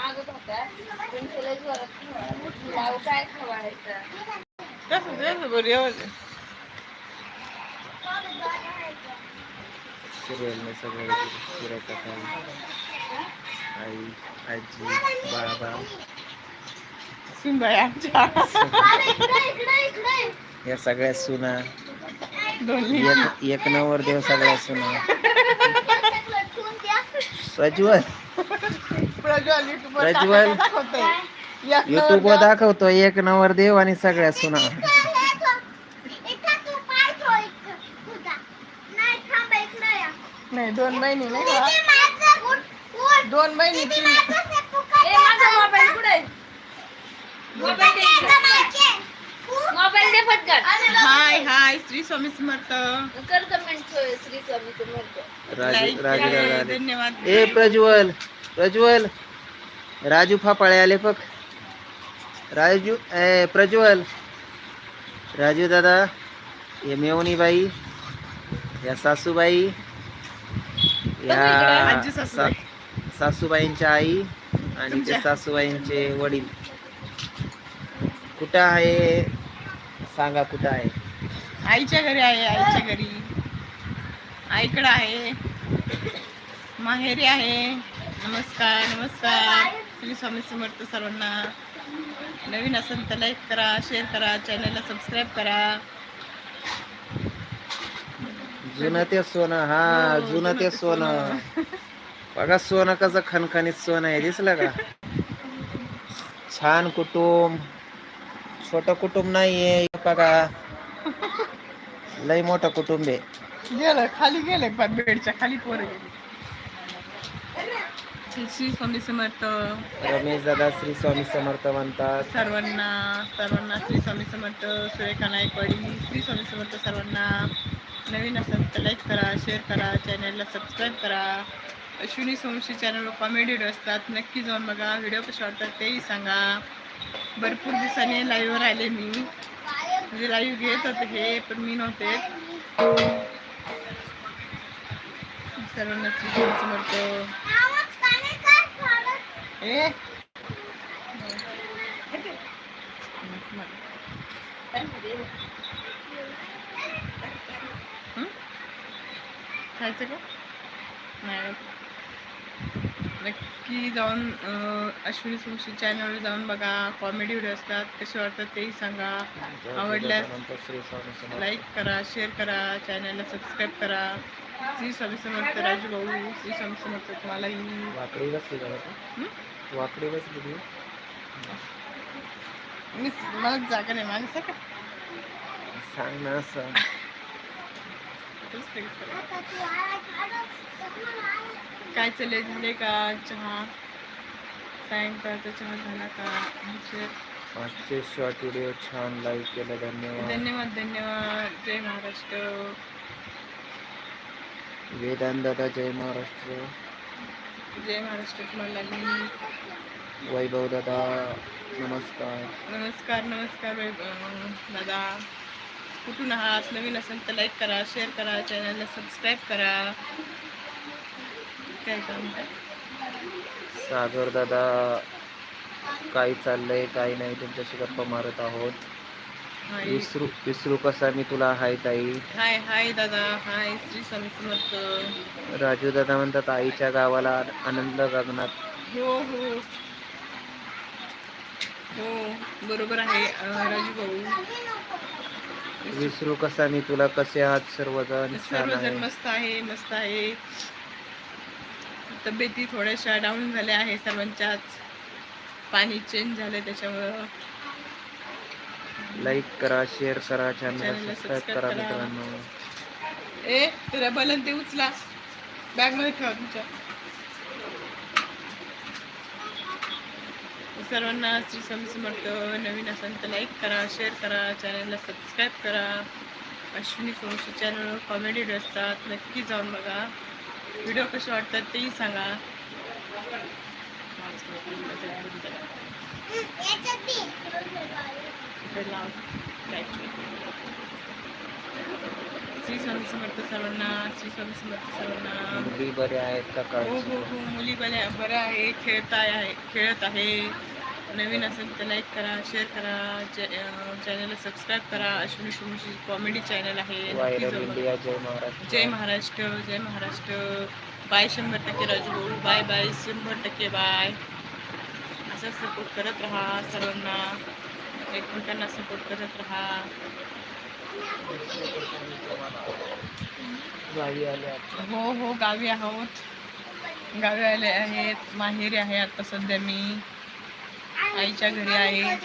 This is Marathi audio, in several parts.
मागत होत्या. पण तुला जोरात लाव काय खवायचं कसं कसं बरं एवढं? सिरियलने सगळं सुरेखा आई आजी बाबा. सुनबाई आमच्या. या सगळ्या सुना. दोन्ही. एक एक नवर देव सगळ्या सुना. प्रज्वल प्रज्वल युट्यूब वर दाखवतो एक नवर देव आणि सगळ्या सुना. नाही दोन महिने नाही का? दोन महिने तीन. ए माझा मोबाईल कुठे मोबाईल दे मोबाईल दे पटकन. हाय हाय श्री स्वामी समर्थ. कर कमेंट श्री स्वामी समर्थ. राजू राजू. धन्यवाद. ए प्रज्वल. प्रज्वल. राजू फापाळे आले बघ. राजू ए प्रज्वल. राजू दादा हे मेवणी बाई या सासूबाई या. सा- सासूबाईंच्या आई आणि ते? सासूबाईंचे वडील. कुठं आहे? सांगा कुठं आहे? आईच्या घरी आहे आईच्या घरी. आईकडे आहे. माहेरी आहे. नमस्कार नमस्कार. श्री स्वामी समर्थ सर्वांना. नवीन असेल तर लाईक करा शेअर करा चॅनलला सबस्क्राईब करा. जुनं ते सोनं हा हो, जुनं ते सोनं. बघा सोनं कसं खणखणीत सोनं आहे दिसलं का? छान कुटुंब. छोट कुटुंब नाहीये हे बघा. लय मोठं कुटुंब आहे. गेलं खाली गेले बेडच्या खाली पोरं गेली. श्री स्वामी समर्थ. रमेश दादा श्री स्वामी समर्थ म्हणतात. सर्वांना सर्वांना श्री स्वामी समर्थ सुरेखा नायकवाडी श्री स्वामी समर्थ सर्वांना. नवीन असेल तर लाईक करा शेअर करा चॅनलला सबस्क्राईब करा. अश्विनी सोमशी चॅनलवर कॉमेडी व्हिडिओ असतात. नक्की जाऊन बघा. व्हिडिओ कसे वाटतात तेही सांगा. भरपूर दिवसांनी लाईव्हवर आले मी. म्हणजे लाईव्ह घेत होते हे पण मी नव्हते. सर्वांना श्री स्वामी समर्थ. ए? हं? खायचं का? नाही नक्की जाऊन अश्विनी सुशी चॅनलवर जाऊन बघा. कॉमेडी व्हिडिओ असतात. कसे वाटतात तेही सांगा. आवडल्यास लाईक करा शेअर करा. चॅनलला सबस्क्राईब करा. श्री स्वामी समर्थ राजू भाऊ श्री स्वामी समर्थ तुम्हालाही वाकडी बसली का आता? हं? वाकडी बसली ती मी मला जागा नाही माणसं का सांग ना असं काय चालले झाले का चहा? सायंकाळचा चहा झाला का? आजचे शॉर्ट व्हिडिओ छान लाईक केलं धन्यवाद. धन्यवाद धन्यवाद. जय महाराष्ट्र. वेदांत दादा जय महाराष्ट्र. जय महाराष्ट्र तुम्हाला वैभव दादा नमस्कार. नमस्कार नमस्कार वै- अं, दादा कुठून आहात? नवीन असेल तर लाईक करा शेअर करा चॅनलला सबस्क्राईब करा. काय काम सागर दादा काय चाललंय काय नाही तुमच्याशी गप्पा मारत आहोत. विसरू विसरू कसा मी तुला? हाय ताई. हाय हाय दादा. हाय श्री स्वामी समर्थ. राजू दादा म्हणतात आईच्या गावाला आनंद गगनात हो हो. हो बरोबर आहे. राजू भाऊ. विसरू कसा मी तुला? कसे आहात सर्वजण? सर्वजण मस्त आहे मस्त आहे. तब्येती थोड्याशा डाऊन झाल्या आहे सर्वांच्याच. पाणी चेंज झालं त्याच्यामुळं. लाईक करा शेअर करा चॅनल चॅनलला सबस्क्राईब करा. मित्रांनो. ए तुला बलन ते उचला. बॅगमध्ये ठेवा तुमच्या. सर्वांना श्री स्वामी समर्थ नवीन असेल तर लाईक करा शेअर करा चॅनलला सबस्क्राईब करा. अश्विनी सोमशी चॅनलवर कॉमेडी असतात नक्की जाऊन बघा. व्हिडिओ कसे वाटतात तेही सांगा. इकडे लाव. श्री स्वामी समर्थ सर्वांना श्री स्वामी समर्थ सर्वांना. मुली बऱ्या आहेत का हो हो हो मुली बऱ्या बरं आहे खेळत आहे खेळत आहे. नवीन असेल तर लाईक करा शेअर करा चॅनलला सबस्क्राईब करा. अश्विनी शुमशी कॉमेडी चॅनल आहे. जय महाराष्ट्र. जय महाराष्ट्र बाय शंभर टक्के राजू बाय बाय शंभर टक्के बाय असं सपोर्ट करत राहा सर्वांना. एकमेकांना सपोर्ट करत राहा. गावी आले आता. हो हो गावी आहोत. गावी आले आहेत माहेरी आहे आता सध्या मी. आईच्या घरी आहे.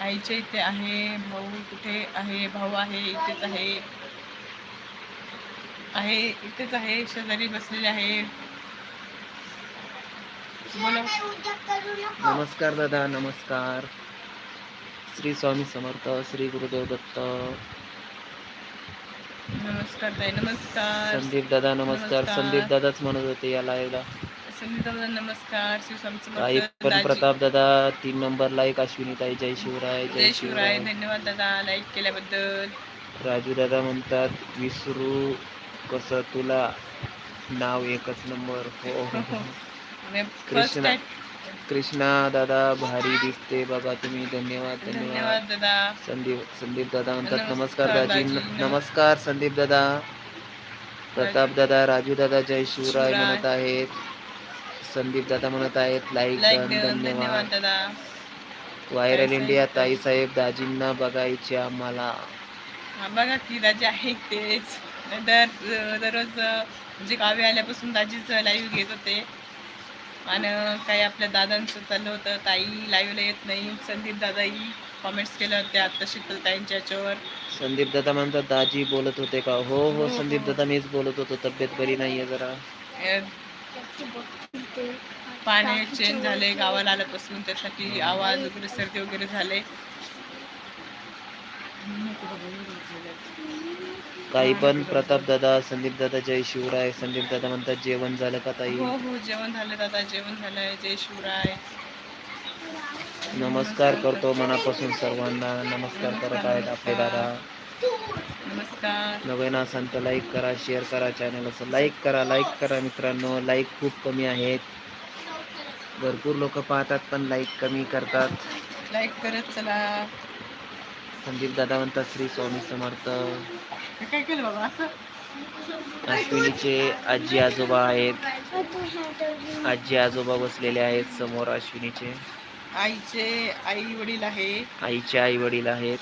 आईच्या इथे आहे भाऊ कुठे आहे भाऊ आहे इथेच आहे. आहे इथेच आहे शेजारी बसलेले आहे. नमस्कार दादा नमस्कार. श्री स्वामी समर्थ श्री गुरुदेव दत्त. नमस्कार ताई नमस्कार. संदीप दादा नमस्कार. नमस्कार. संदीप दादाच म्हणत होते या लाईव्हला नमस्कार. शिव स्वामी काही समर्थ पण दाजी- प्रताप दादा तीन नंबर लाईक अश्विनी ताई जय शिवराय जय शिवराय. धन्यवाद दादा लाईक केल्याबद्दल. राजू दादा म्हणतात विसरू कसं तुला? नाव एकच नंबर हो हो, हो. कृष्णा कृष्णा दादा भारी दिसते बघा तुम्ही धन्यवाद धन्यवाद. दादा. संदीप संदीप दादा म्हणतात नमस्कार दाजी. नमस्कार. संदीप दादा. प्रताप दादा राजू दादा जय शिवराय. म्हणत आहेत. संदीप दादा म्हणत आहेत लाईक धन्यवाद. Viral India. ताई साहेब दाजींना बघायचे आम्हाला. बघा की दाजी आहे तेच. दर दररोज म्हणजे गावी आल्यापासून दाजीच लाईव्ह घेत होते. आणि काही आपल्या दादांचं चाललं होतं ताई लाईव्हला येत नाही. संदीप दादाही कॉमेंट्स केल्या होत्या आता शीतल ताईंच्या याच्यावर. संदीप दादा म्हणतात दाजी बोलत होते का? हो हो, हो हो. संदीप दादा मीच बोलत होतो तब्येत बरी नाहीये जरा. अं, पाणी चेंज झाले गावाला आल्यापासून त्यासाठी आवाज वगैरे सर्दी वगैरे झाले. काही पण प्रताप दादा संदीप दादा जय शिवराय. संदीप दादा म्हणतात जेवण झालं का ताई? हो हो जेवण झालं दादा जेवण झालंय. जय शिवराय. नमस्कार करतो मनापासून सर्वांना. नमस्कार करत आहेत आपले दादा. नमस्कार. नवीन असाल तर लाईक करा शेअर करा चॅनल असं लाईक करा लाईक करा मित्रांनो. लाईक खूप कमी आहेत. भरपूर लोक पाहतात पण लाईक कमी करतात. लाईक करत चला. संदीप दादा म्हणतात श्री स्वामी समर्थ. काय केलं बाबा असं? अश्विनीचे आजी आजोबा आहेत. आजी आजोबा बसलेले आहेत समोर अश्विनीचे. आईचे आई वडील आहे आईचे आई वडील आहेत.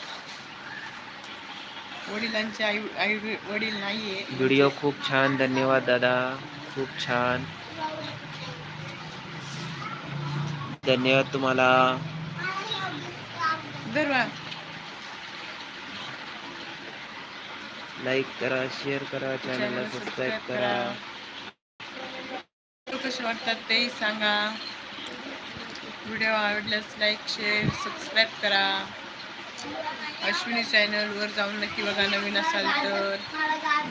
वडिलांचे आई आई वडील नाहीये. व्हिडिओ खूप छान धन्यवाद दादा. खूप छान. धन्यवाद तुम्हाला. लाईक करा शेअर करा चॅनलला सबस्क्राईब करा. कसे वाटतात तेही सांगा. व्हिडिओ आवडल्यास लाईक शेअर सबस्क्राईब करा. अश्विनी चॅनलवर जाऊन नक्की बघा नवीन असाल तर.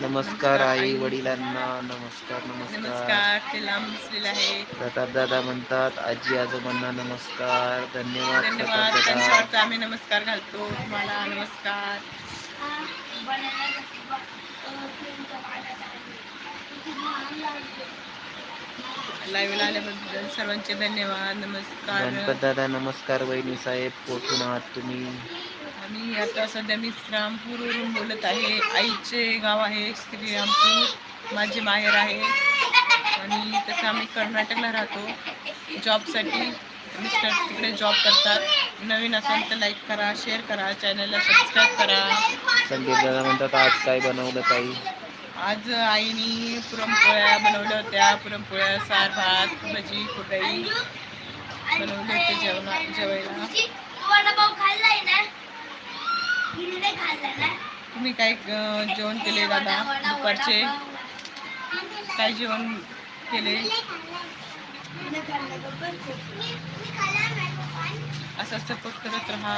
नमस्कार आई वडिलांना. नमस्कार नमस्कार. नमस्कार ते लांब बसलेले आहे प्रताप दादा म्हणतात आजी आजोबांना नमस्कार. धन्यवाद धन्यवाद. त्यांच्यावरचा आम्ही नमस्कार घालतो. तुम्हाला नमस्कार. लाईव्हला आल्याबद्दल सर्वांचे धन्यवाद नमस्कार. गणपत दादा नमस्कार वहिनी साहेब कुठून आहात तुम्ही? आणि आता सध्या मी श्रीरामपूरवरून बोलत आहे. आईचे गाव आहे श्रीरामपूर माझे माहेर आहे. आणि तसं आम्ही कर्नाटकला राहतो. जॉबसाठी मिस्टर तिकडे जॉब करतात. नवीन असेल तर लाईक करा शेअर करा चॅनलला सबस्क्राईब करा. संदीप दादा म्हणतात आज काय बनवलं ताई? आज आईने पुरणपोळ्या बनवल्या होत्या. पुरणपोळ्या सार भात भजी कुरडई बनवले होते जेवणा जेवायला. तुम्ही काय जेवण केले दादा? दुपारचे? काय जेवण केले? असं सपोर्ट करत राहा.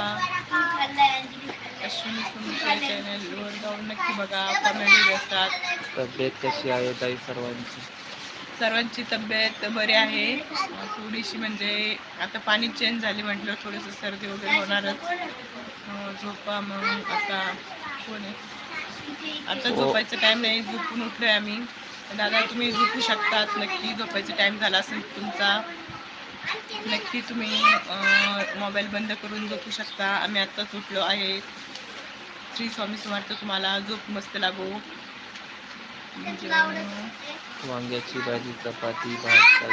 अश्विनी सुंदर चॅनलवर जाऊन नक्की बघा असतात तब्येत कशी आहे ताई सर्वांची? सर्वांची तब्येत बरी आहे. थोडीशी म्हणजे आता पाणी चेंज झाली म्हटलं थोडंसं सर्दी वगैरे होणारच. झोपा मग आता कोण आहे? आता हो. झोपायचं टाइम नाही झोपून उठलोय आम्ही. दादा तुम्ही झोपू शकतात. नक्की झोपायचा टाइम झाला असेल तुमचा. नक्की तुम्ही मोबाईल बंद करून झोपू शकता. आम्ही आत्ताच उठलो आहे. श्री स्वामी समर्थ तुम्हाला झोप मस्त लागो. वांग्याची भाजी चपाती भात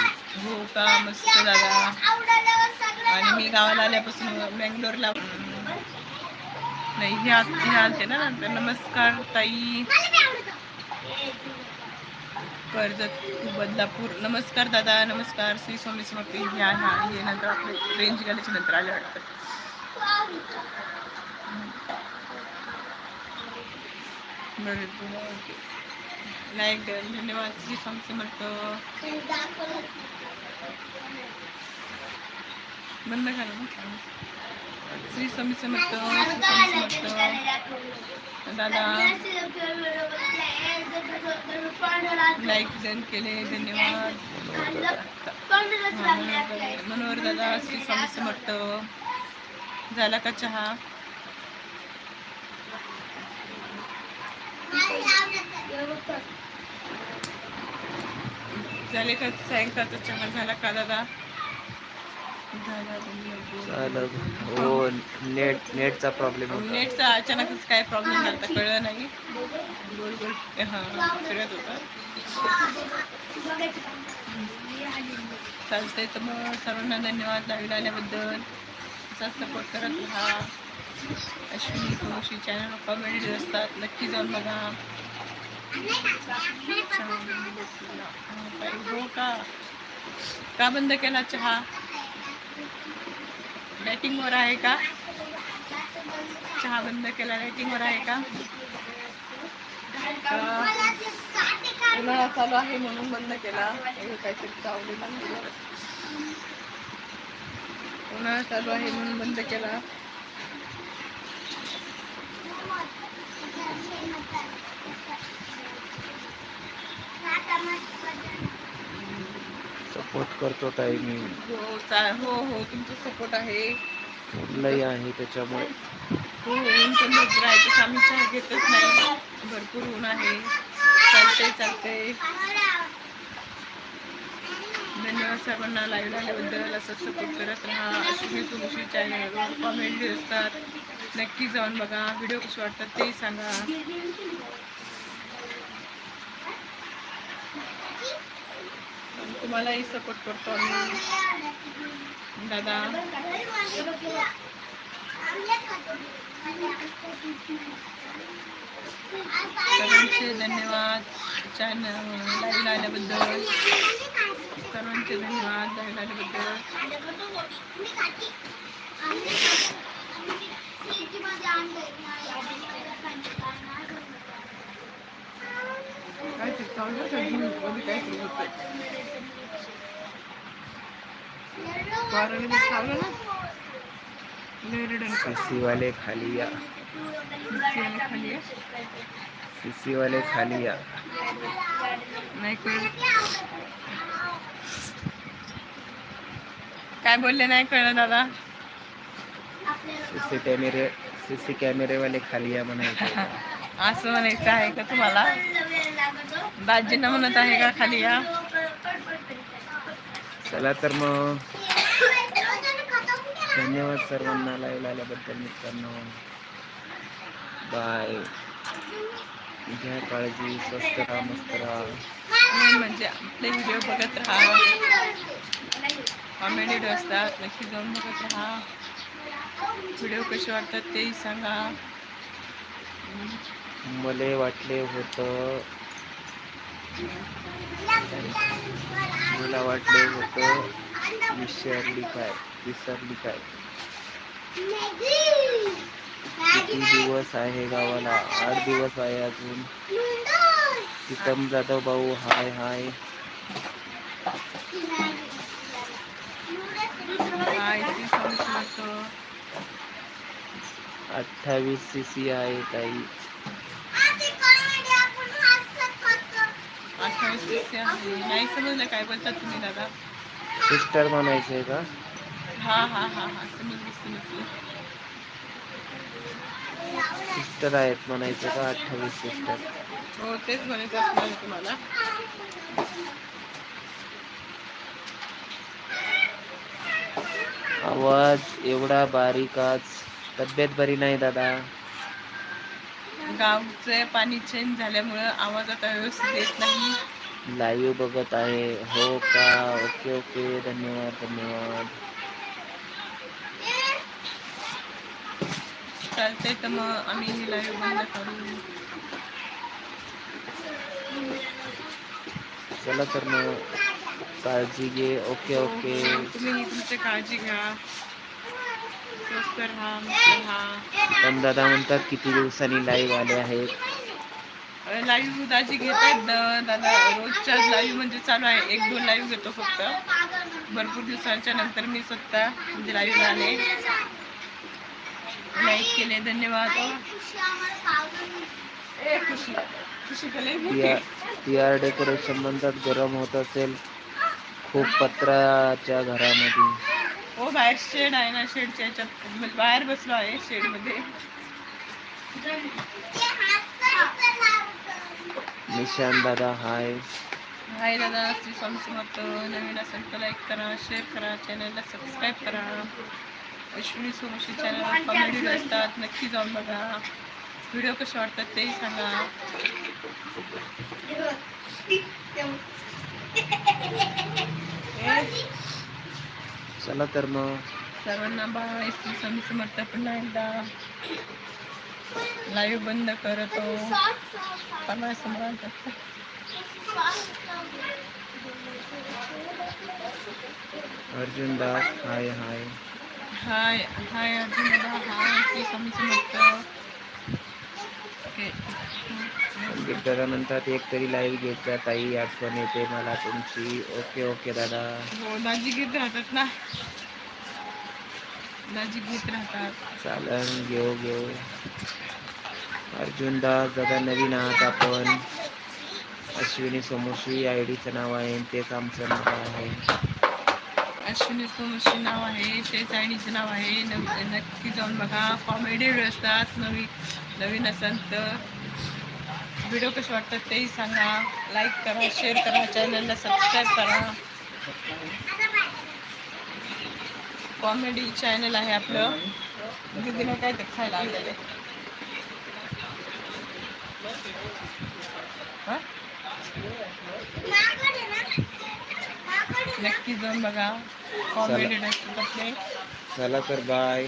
हो का? मस्त दादा. आणि मी गावाला आल्यापासून बँगलोरला नाही हे आत हे आलते ना नंतर. नमस्कार ताई. कर्जत बदलापूर. नमस्कार दादा. नमस्कार श्री स्वामी समर्थ. ह्या ह्या हे नंतर आपले रेंज गेल्याच्यानंतर आले वाटतं. लाईक लाईक धन्यवाद. श्री स्वामी समर्थ बंद करा श्री स्वामी समर्थ श्री स्वामी समर्थ दादा. लाईक जन केले धन्यवाद. मनोहर दादा श्री स्वामी समर्थ झाला का चहा? झाले का? सायंकाळचा चहा झाला का दादा? झाला हो नेट नेटचा प्रॉब्लेम होता. नेटचा अचानकच काय प्रॉब्लेम झाला कळलं नाही. गोल गोल हां फिरत होता. चालतंय तर मग सर्वांना धन्यवाद. लाईव्ह आल्याबद्दल. असा सपोर्ट करत राहा. अश्विनी सोशी चॅनल कॉमेडीज असतात. नक्की जाऊन बघा. हो का का बंद केला चहा? बॅटिंगवर आहे का? चहा बंद केला रायटिंगवर आहे का? उन्हाळा चालू आहे म्हणून बंद केला. हे काहीतरी चावलेला उन्हाळा चालू आहे म्हणून बंद केला. सपोर्ट करतो ताई मी. हो चा हो हो तुमचा सपोर्ट आहे. लय आहे त्याच्यामुळे. हो ऊन पण भरपूर आहे तसं आम्ही चहा घेतच नाही. भरपूर ऊन आहे. चालतंय चालतंय. धन्यवाद सर्वांना लाईव्ह आल्याबद्दल. असं सपोर्ट करत राहा. अश्विनी तुळशी चॅनलवर कॉमेंट असतात. नक्की जाऊन बघा. व्हिडिओ कसे वाटतात ते सांगा. तुम्हालाही सपोर्ट करतो आम्ही. दादा. सर्वांचे धन्यवाद. चॅनल लाईव्ह आल्याबद्दल सर्वांचे धन्यवाद. लाईव्ह आल्याबद्दल काय ते चाललं का मध्ये काय सुरू होतं वाराने चाललं ना लय रडण का? सीसी वाले खाली या सियाने खाली या नाही काय बोलले नाही कळलं दादा सीसी कॅमेरे सीसी कॅमेरे वाले खाली या म्हणायचं. असं म्हणायचं आहे का तुम्हाला? दाजींना म्हणत आहे का खाली या? चला तर मग. धन्यवाद सर्वांना लाईव्ह आल्याबद्दल मित्रांनो. बाय घ्या काळजी स्वस्त राहा मस्त राहा. म्हणजे आपले व्हिडिओ बघत राहा. कॉमेडी असतात नक्की जाऊन बघत राहा. व्हिडिओ कसे वाटतात तेही सांगा. मले वाटले होतं. मला वाटले होतं विसरली काय विसरली काय. किती दिवस आहे गावाला? आठ दिवस आहे अजून. प्रीतम जाधव भाऊ हाय हाय. हाय अठ्ठावीस सी सी आहे ताई. नाही समजलं काय बोलतात तुम्ही दादा? सिस्टर म्हणायचंय का? हा हा हा हा. समजली समजली. सिस्टर आहेत म्हणायचं का? अठ्ठावीस सिस्टर हो तेच म्हणायचं असणार आहे तुम्हाला. आवाज एवढा बारीक आज. तब्येत बरी नाही दादा. गावचे पाणी चेंज झाल्यामुळं आवाज आता व्यवस्थित येत नाही. लाईव्ह बघत आहे. हो का? ओके ओके धन्यवाद धन्यवाद. चालतंय तर मग आम्ही लाईव्ह बंद करू. चला तर मग काळजी घे. ओके ओके तुम्ही तुमची काळजी घ्या. स्वस्त राहा मस्त राहा पण दादा म्हणतात किती दिवसांनी लाईव्ह आले आहेत? लाईव्ह दाजी घेत आहेत द- दादा रोजच्या लाईव्ह म्हणजे चालू आहे. एक दोन लाईव्ह घेतो फक्त. भरपूर दिवसांच्या नंतर मी स्वतः म्हणजे लाईव्ह आले. लाईक केले धन्यवाद. ए, खुशी. खुशी आर डेकोरेशन म्हणतात गरम होत असेल खूप पत्राच्या घरामध्ये. हो बाहेर शेड आहे ना शेडच्या याच्यात बाहेर बसलो आहे शेड मध्ये. निशान दादा हाय हाय दादा श्री स्वामी समर्थ. नवीन असेल तर लाईक करा शेअर करा चॅनलला सबस्क्राईब करा. अश्विनी सोमशी चॅनलवर कॉमेडी असतात नक्की जाऊन बघा. व्हिडिओ कसे वाटतात तेही सांगा. चला तर मग सर्वांना बाय श्री स्वामी समर्थ पुन्हा एकदा लाईव्ह बंद करतो मला समोर अर्जुन दास हाय हाय हाय हाय अर्जुन दादा हाय श्री स्वामी समर्थ ओके संदीप दादा म्हणतात एक तरी लाईव्ह जा ताई आठवण येते मला तुमची. ओके ओके दादा. हो दाजी घेत राहतात ना. दाजी घेत राहतात. चालन घेऊ घेऊ. अर्जुन दास दादा नवीन आहात आपण. अश्विनी सोमोशी आय डीचं नाव आहे. तेच आमचं नाव आहे. अश्विनी सोमशी नाव आहे. तेच आयडीचं नाव आहे. नव नक्की जाऊन बघा. कॉमेडी असतात नवी नवीन असाल तर. व्हिडिओ कसे वाटतात तेही सांगा लाईक करा शेअर करा चॅनलला सबस्क्राईब करा। कॉमेडी चॅनल आहे आपलं. दिदीनं काय ते खायला हा? नक्की जाऊन बघा. कॉमेडी आपले चला तर बाय